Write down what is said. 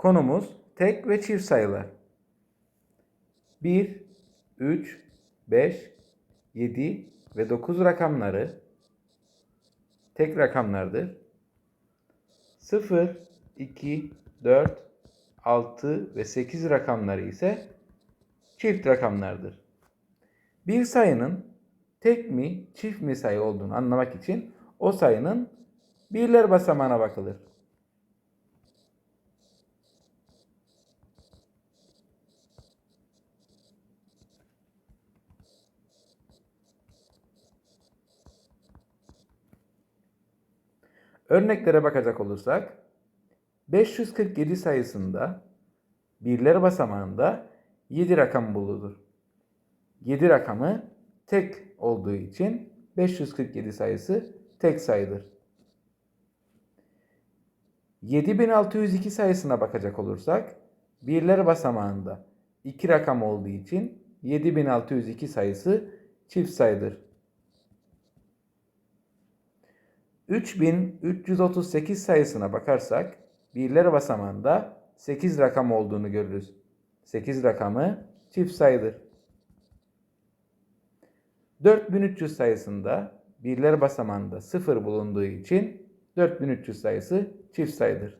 Konumuz tek ve çift sayılar. 1, 3, 5, 7 ve 9 rakamları tek rakamlardır. 0, 2, 4, 6 ve 8 rakamları ise çift rakamlardır. Bir sayının tek mi çift mi sayı olduğunu anlamak için o sayının birler basamağına bakılır. Örneklere bakacak olursak 547 sayısında birler basamağında 7 rakam bulunur. 7 rakamı tek olduğu için 547 sayısı tek sayıdır. 7602 sayısına bakacak olursak birler basamağında 2 rakam olduğu için 7602 sayısı çift sayıdır. 3338 sayısına bakarsak birler basamağında 8 rakam olduğunu görürüz. 8 rakamı çift sayıdır. 4300 sayısında birler basamağında 0 bulunduğu için 4300 sayısı çift sayıdır.